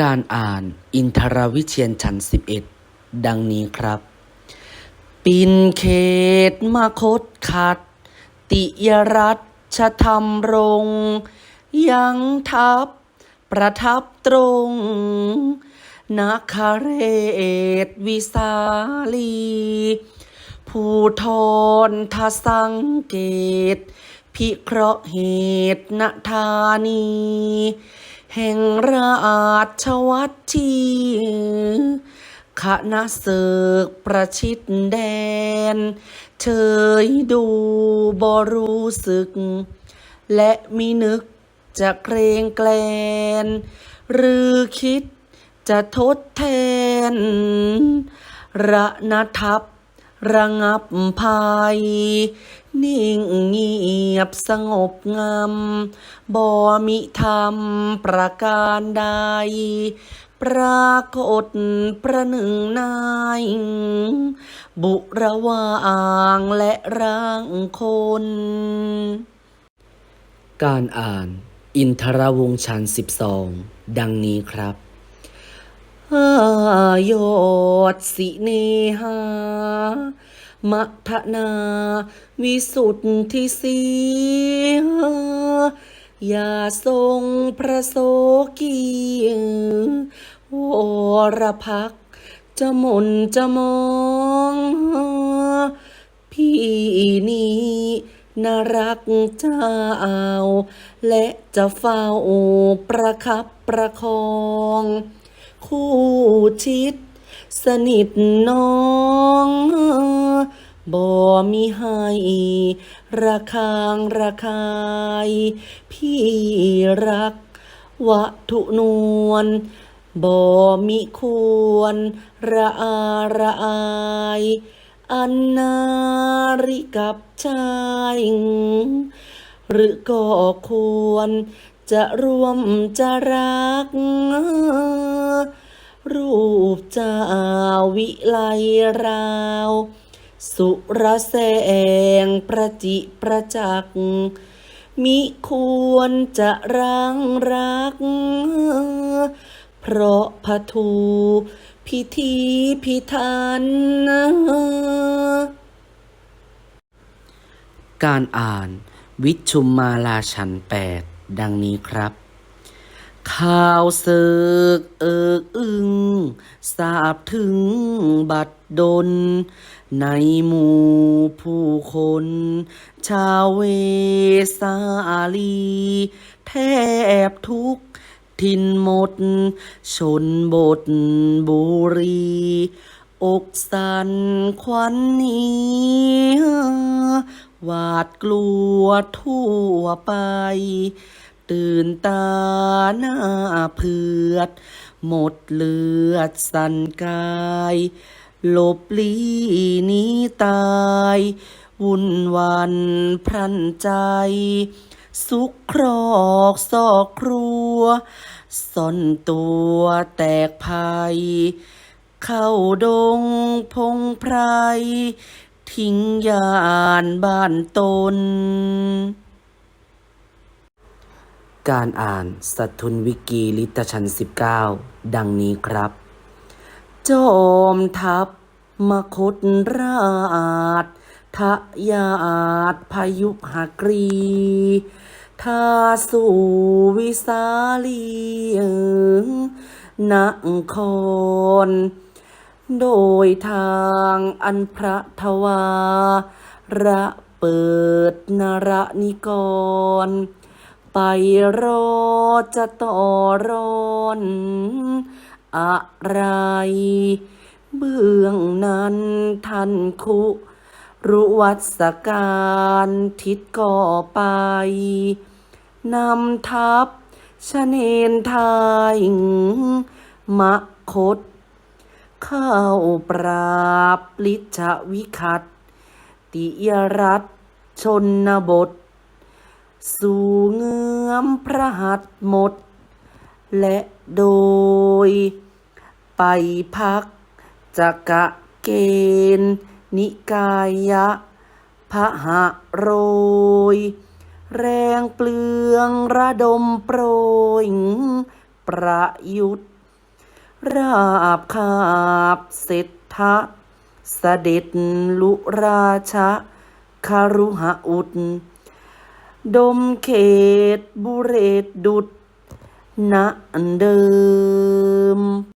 การอ่านอินทรวิเชียนชั้นสิบเอ็ดดังนี้ครับ ปินเขตมาคตขัด ติยรัชธรรมรงยังทับประทับตรงนาคาเรศวิสาลี ผู้ทรทสังเกต พิเคราะห์เหตุณธานี แห่งราชวัตทีคณะเสกประชิดแดน เชยดูบรู้สึก และมีนึกจะเกรงแกลน หรือคิดจะทดแทน ระนทับระงับภัย นิ่งเงียบสงบงามบ่มิธรรมประการใด ปรากฏประหนึ่งนาย บุระวางและร่างคน การอ่าน อินทรวงศ์ชั้นสิบสองดังนี้ครับยอดสิเนหา มัทนา วิสุทธิสีอย่าทรงพระโสกีวรพักจะมนจะมองพี่นี้น่ารักเจ้า และจะเฝ้าประคับประคอง คู่ชิด สนิทน้องบ่มีให้ระคางระคาย พี่รักวัตถุนวลบ่มิควร ระอาระอาย อันนาริกับชายหรือก็ควรจะร่วมจะรัก รูปจาวิไลราว สุรแสงประจิประจักษ์มิควรจะรังรัก เพราะพทูพิธีพิธัน การอ่านวิชุมมาลาชันแปดดังนี้ครับ ข่าวเสก บถึงบัดดล ในหมู่ผู้คน ชาวเวสาลี แทบทุกทินหมด ชนบทบุรี อกสันควันนี้หวาดกลัวทั่วไป ตื่นตาหน้าเผือด หมดเลือดสั่นกายหลบลี้นี้ตาย วุ่นวันพรันใจ สุขครอกซอกครัวซ่อนตัวแตกภัย เข้าดงพงไพร ทิ้งยานบ้านตน การอ่านสัตทุนวิกีลิตชันสิบเก้าดังนี้ครับ จอมทัพมคตราชทะยาตพายุหกรีทาสูวิสาลีนครโดยทางอันพระทวาระเปิดนรนิกร ไปรอจะต่อร้อนอะไร เบื้องนั้นท่านคุรุวัศการทิศก่อไป นำทัพชเนนทายมะคต เข้าปราบลิชวิคัตติยรัตชนบท สู่เงื้อมพระหัตถ์หมด และโดย ไปพักจักะเกณฑ์นิกายะพะหะโรย แรงเปลืองระดมโปรยประยุทธ์ราบคาบเศรษฐะเสด็จลุราชะคารุหอุด ดมเขตบุเรศดุดณเดิม